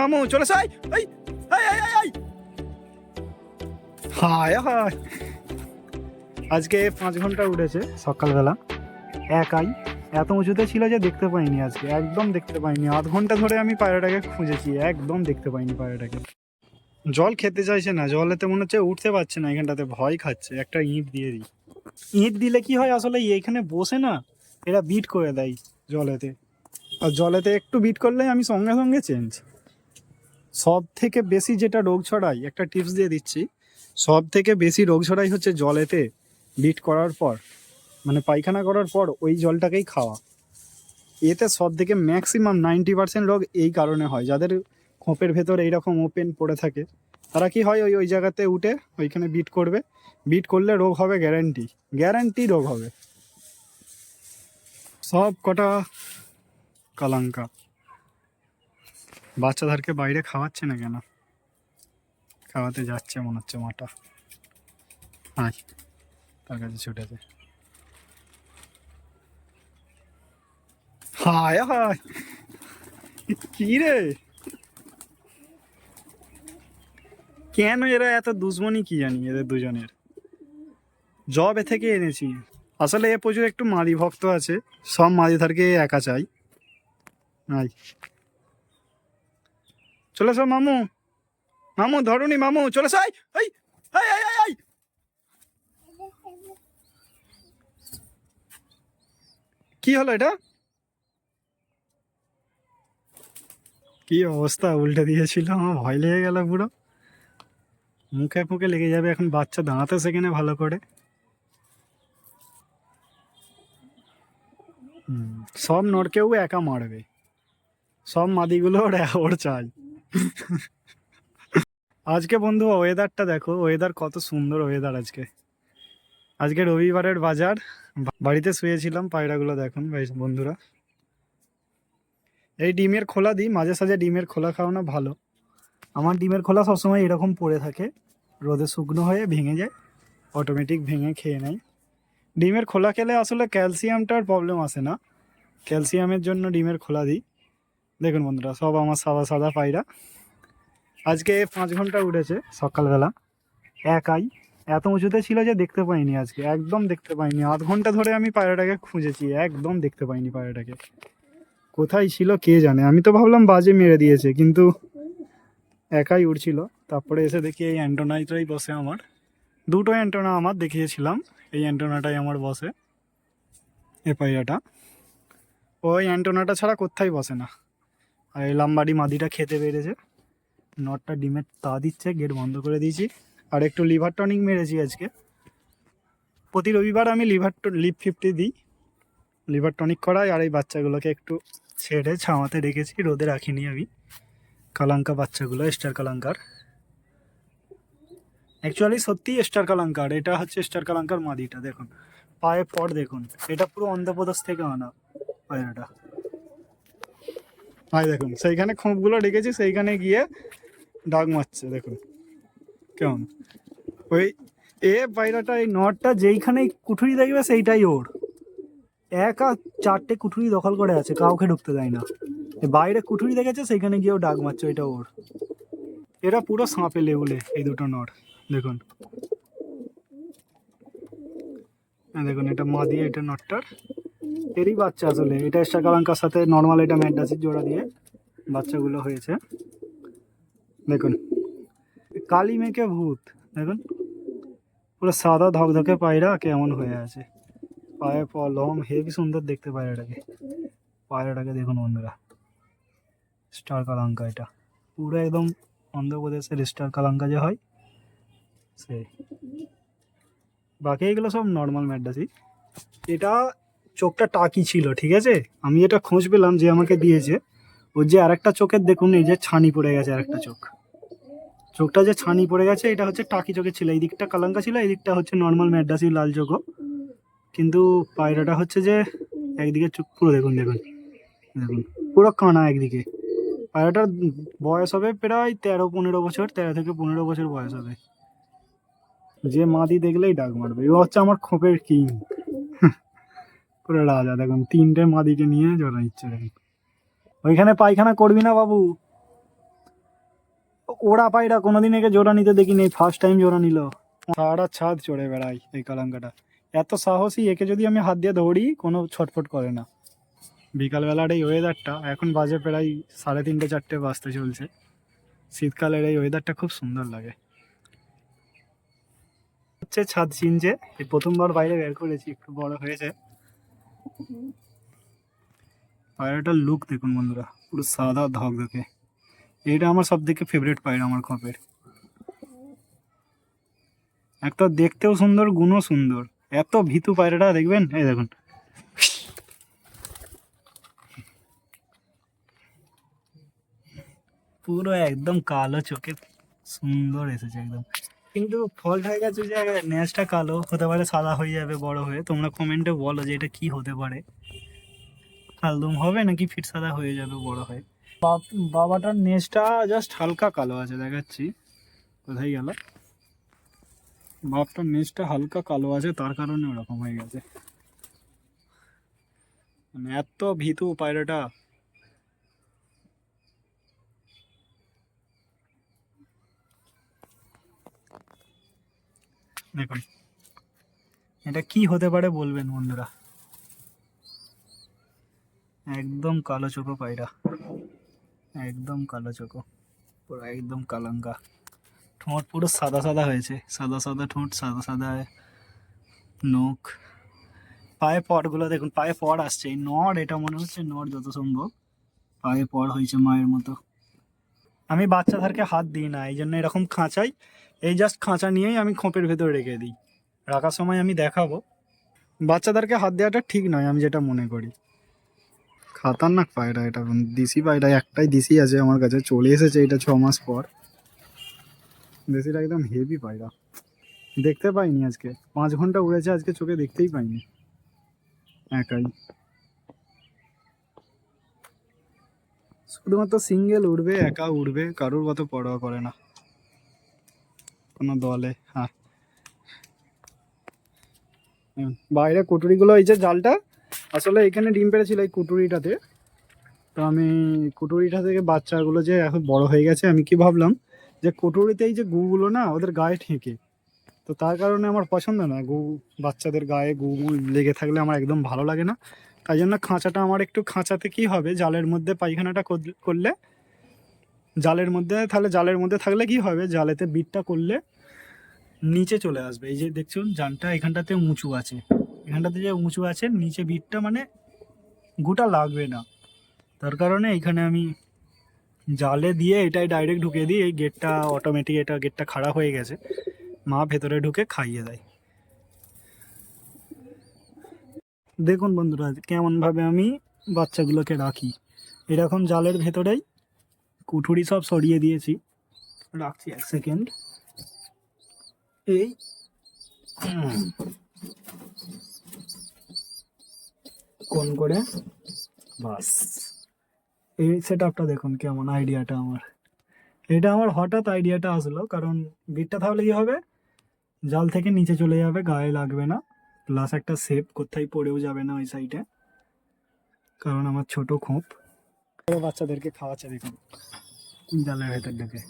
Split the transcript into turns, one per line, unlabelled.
মামু, চলে সাই হায় হায়। আজকে পাঁচ ঘণ্টা উঠেছে সকালবেলা। একাই। এত উঁচুতে ছিল যে দেখতে পাইনি আজকে। একদম দেখতে পাইনি। আধ ঘণ্টা ধরে আমি পায়রাটাকে খুঁজেছি। একদম দেখতে পাইনি পায়রাটাকে। জল খেতে চাইছে না। জলেতে মনে হচ্ছে উঠতে পারছে না। এখানটাতে ভয় খাচ্ছে। একটা ইঁট দিয়ে দিই। ইঁট দিলে কি হয়? আসলে এখানে বসে না, এরা বিট করে দেয় জলেতে। আর জলেতে একটু বিট করলেই আমি সঙ্গে সঙ্গে চেঞ্জ সব থেকে বেশি যেটা রোগ ছড়াই একটা টিপস দিয়ে দিচ্ছি সব থেকে বেশি রোগ ছড়াই হচ্ছে জলেতে বিট করার পর মানে পায়খানা করার পর ওই জলটাকেই খাওয়া। এতে সব থেকে ম্যাক্সিমাম নাইনটি পার্সেন্ট রোগ এই কারণে হয়। যাদের খোপের ভেতর এইরকম ওপেন পড়ে থাকে, তারা কি হয় ওই ওই জায়গাতে উঠে ওইখানে বিট করবে। বিট করলে রোগ হবে গ্যারান্টি গ্যারান্টি রোগ হবে। সব কটা কালাঙ্কা। বাচ্চাদেরকে বাইরে খাওয়াচ্ছে না কেন? খাওয়াতে যাচ্ছে মনে হচ্ছে মাটা। আয়, তার কাছে ছুটেছে হায় হায়, কি রে? কেন এরা এত দুশ্মনী কি জানি এদের দুজনের? জবে থেকে এনেছি। আসলে এ প্রচুর একটু মাদি ভক্ত আছে, সব মাদিধারকে একা চাই। আয়। চলে এসো, মামু। মামু, ধরুনি, মামু, চলে এই কি হলো এটা? কি অবস্থা, উল্টে দিয়েছিল, আমার ভয় লেগে গেল পুরো। মুখে ফুকে লেগে যাবে, এখন বাচ্চা দাঁড়াতে সেখানে ভালো করে। সব নড়কেও একা মারবে। সব মাদিগুলো ওর ওর চাই। আজকে বন্ধু ওয়েদারটা দেখো। ওয়েদার কত সুন্দর ওয়েদার আজকে। আজকে রবিবারের বাজার। বাড়িতে শুয়েছিলাম, পায়রাগুলো দেখুন বন্ধুরা। এই ডিমের খোলা দিই, মাঝে সাঝে ডিমের খোলা খাওয়ানো ভালো। আমার ডিমের খোলা সবসময় এরকম পড়ে থাকে। রোদে শুকনো হয়ে ভেঙে যায় অটোমেটিক ভেঙে খেয়ে নেয়। ডিমের খোলা খেলে আসলে ক্যালসিয়ামটার প্রবলেম আসে না। ক্যালসিয়ামের জন্য ডিমের খোলা দিই। দেখুন বন্ধুরা, সব আমার সাদা সাদা পায়রা। আজকে পাঁচ ঘণ্টা উঠেছে সকালবেলা। একাই। এত উঁচুতে ছিল যে দেখতে পাইনি আজকে, একদম দেখতে পাইনি। আধ ঘণ্টা ধরে আমি পায়রাটাকে খুঁজেছি, একদম দেখতে পাইনি পায়রাটাকে। কোথায় ছিল কে জানে? আমি তো ভাবলাম বাজে মেরে দিয়েছে, কিন্তু একাই উড়ছিল তারপরে এসে দেখি এই অ্যান্টোনাইটাই বসে আমার। দুটো অ্যান্টোনা আমার দেখিয়েছিলাম, এই অ্যান্টোনাটাই আমার বসে এ পায়রাটা। ওই অ্যান্টোনাটা ছাড়া কোথায় বসে না। আর এই লাম্বাডি মাদিটা খেতে পেরেছে। নটটা ডিমের তা দিচ্ছে, গেট বন্ধ করে দিয়েছি। আর একটু লিভার টনিক মেরেছি আজকে। প্রতি রবিবার আমি লিভার লিভ ফিফটি দিই। লিভার টনিক করাই আর এই বাচ্চাগুলোকে একটু ছেড়ে ছাওয়াতে রেখেছি, রোদে রাখিনি আমি। কালাঙ্কা বাচ্চাগুলো, স্টার কালাঙ্কার। অ্যাকচুয়ালি সত্যি স্টার কালাঙ্কার, এটা হচ্ছে স্টার কালাঙ্কার মাদিটা, দেখুন। পায়ে পট দেখুন, এটা পুরো অন্ধ্রপ্রদেশ থেকে আনা পায়রাটা। ভাই দেখুন, সেইখানে খোঁপগুলো রেখেছি সেইখানে গিয়ে ডাক মারছে, দেখুন। কেমন? ওই এ পায়রাটা, এই নটটা যেইখানে কুঠুরি দেখবে সেইটাই ওর। একা চারটে কুঠুরি দখল করে আছে, কাউকে ঢুকতে দেয় না। বাইরে কুঠুরি দেখেছে, সেইখানে গিয়েও ডাক মারছে, ওইটা ওর। এরা পুরো সাঁপে লেবুলে, এই দুটো নট, দেখুন। হ্যাঁ দেখুন, এটা মা দিয়ে এটা নটটার এরই বাচ্চা আসলে। এটা শাকালাঙ্কার সাথে নর্মাল এটা ম্যাডাসির জোড়া দিয়ে বাচ্চাগুলো হয়েছে। দেখুন। কালি মেঘে ভূত। দেখুন। পুরো সাদা ধকধকে পায়রা কেমন হয়ে আছে। পায়ে পলম হেভি সুন্দর দেখতে পায়রাটাকে। পায়রাটাকে দেখুন বন্ধুরা। স্টার কালাঙ্কা এটা। পুরো একদম অন্ধ্রপ্রদেশের স্টার কালাঙ্কা যে হয়, সেই। বাকি এগুলো সব নর্মাল ম্যাডাসি এটা চোখটা টাকি ছিল, ঠিক আছে? আমি এটা খোঁজ পেলাম যে আমাকে দিয়েছে। ওর যে আরেকটা চোখের দেখুন, এই যে ছানি পড়ে গেছে আরেকটা চোখ। চোখটা যে ছানি পড়ে গেছে, এটা হচ্ছে টাকি চোখের ছিল। এই দিকটা কালাঙ্কা ছিল, এই দিকটা হচ্ছে নর্মাল ম্যাডাসি লাল চোখও। কিন্তু পায়রাটা হচ্ছে যে একদিকে চোখ, পুরো দেখুন দেখুন দেখুন, পুরো কানা একদিকে। পায়রাটার বয়স হবে প্রায় তেরো, পনেরো বছর, তেরো থেকে পনেরো বছর বয়স হবে। যে মাদি দেখলেই ডাক মারবে ও হচ্ছে আমার খোপের কিং। পুরো রাজা দেখুন, তিনটে মাদিকে নিয়ে জড়া নিচ্ছে দেখুন। ওইখানে পায়খানা করবি না বাবু? ওরা পায়রা কোনোদিন একে জোড়া নিতে দেখি দেখিনি ফার্স্ট টাইম জোড়া নিল। সারা ছাদ চড়ে বেড়াই এই কালাঙ্কাটা। এত সাহসী, একে যদি আমি হাত দিয়ে ধরি, কোনো ছটফট করে না। বিকালবেলার এই ওয়েদারটা এখন বাজে প্রায় সাড়ে তিনটে, চারটে বাজতে চলছে। শীতকালের এই ওয়েদারটা খুব সুন্দর লাগে। হচ্ছে ছাদ চিনছে এই প্রথমবার বাইরে বের করেছি, একটু বড় হয়েছে। পায়রাটার লুক দেখুন বন্ধুরা, পুরো সাদা ধকধকে এটা আমার সব থেকে ফেভারিট পায়রা আমার খপের। একটা দেখতেও সুন্দর, গুণও সুন্দর। এত ভীতু পায়রাটা, দেখবেন? এই দেখুন। পুরো একদম কালো চোখে সুন্দর এসেছে একদম। কিন্তু ফল্ট হয়ে গেছে যে, ন্যাচটা কালো, হতে পারে সাদা হয়ে যাবে, বড় হয়ে। তোমরা কমেন্টে বলো যে, এটা কি হতে পারে। কালদম হবে নাকি ফিট সাদা হয়ে যাবে, বড় হয়ে। বাবাটার নেচটা জাস্ট হালকা কালো আছে, দেখাচ্ছি। কোথায় গেল? বাপটার নেচটা হালকা কালো আছে, তার কারণে ওরকম হয়ে গেছে। মানে এত ভীতু পায়রাটা। দেখুন। এটা কি হতে পারে বলবেন বন্ধুরা? একদম কালো চোখো পায়রা। একদম কালো চোখো। পুরো একদম কালাঙ্কা ঠোঁট পুরো সাদা সাদা হয়েছে। সাদা সাদা ঠোঁট, সাদা সাদা নখ। পায়ে পটগুলো দেখুন, পায়ে পড় আসছে। এই নড় এটা মনে হচ্ছে নড় যত সম্ভব। পায়ে পড় হয়েছে মায়ের মতো। আমি বাচ্চাদেরকে হাত দিই না, এই জন্য এরকম খাঁচাই। এই জাস্ট খাঁচা নিয়েই আমি খোপের ভেতর রেখে দিই। রাখার সময় আমি দেখাবো। বাচ্চাদেরকে হাত দেওয়াটা ঠিক নয়, আমি যেটা মনে করি। খাতারনাক পায়রা এটা দিশি পায়রা, একটাই দিশি আছে আমার কাছে, চলে এসেছে এটা ছ মাস পর। দেশিটা একদম হেভি পায়রা। দেখতে পাইনি আজকে। পাঁচ ঘণ্টা উড়েছে, আজকে চোখে দেখতেই পাইনি। একাই। শুধুমাত্র সিঙ্গেল উড়বে, একা উড়বে, কারোর কত পরোয়া করে না। কোনো দলে হ্যাঁ। বাইরে কুটুরিগুলো, এই যে জালটা, আসলে এখানে ডিম পেড়েছিল এই কুটুরিটাতে। তো আমি কুটুরিটা থেকে বাচ্চাগুলো যে এখন বড় হয়ে গেছে, আমি কি ভাবলাম যে কুটুরিতে এই যে গুগুলো না, ওদের গায়ে ঠেকে। তো তার কারণে আমার পছন্দ না গু, বাচ্চাদের গায়ে গু লেগে থাকলে আমার একদম ভালো লাগে না। তাই জন্য খাঁচাটা আমার একটু খাঁচাতে কি হবে? জালের মধ্যে পায়খানাটা কর- করলে? জালের মধ্যে, তাহলে জালের মধ্যে থাকলে কি হবে? জালেতে বিটটা করলে নিচে চলে আসবে। এই যে দেখছুন জানটা এখানটাতে উঁচু আছে। এখানটাতে যে উঁচু আছে, নিচে বিটটা মানে গোটা লাগবে না। তার কারণে এখানে আমি জালে দিয়ে এটাই ডাইরেক্ট ঢুকিয়ে দিই। এই গেটটা অটোমেটিক এটা গেটটা খারাপ হয়ে গেছে। মা ভেতরে ঢুকে খাইয়ে দেয়। দেখুন বন্ধুরা কেমনভাবে আমি বাচ্চাগুলোকে রাখি। এরকম জালের ভেতরেই কুঠুরি সব সরিয়ে দিয়েছি। রাখছি এক সেকেন্ড। এই কোন করে? বাস। এই সেট আপটা দেখুন কেমন আইডিয়াটা আমার। এটা আমার হঠাৎ আইডিয়াটা আসলো, কারণ বিটটা তাহলে কি হবে, জাল থেকে নিচে চলে যাবে, গায়ে লাগবে না। প্লাস একটা সেভ কোথায় পড়েও যাবে না ওই সাইডে কারণ আমার ছোট খোপ। বাচ্চাদেরকে খাওয়াচ্ছে দেখুন। জালের ভেতর ঢুকে।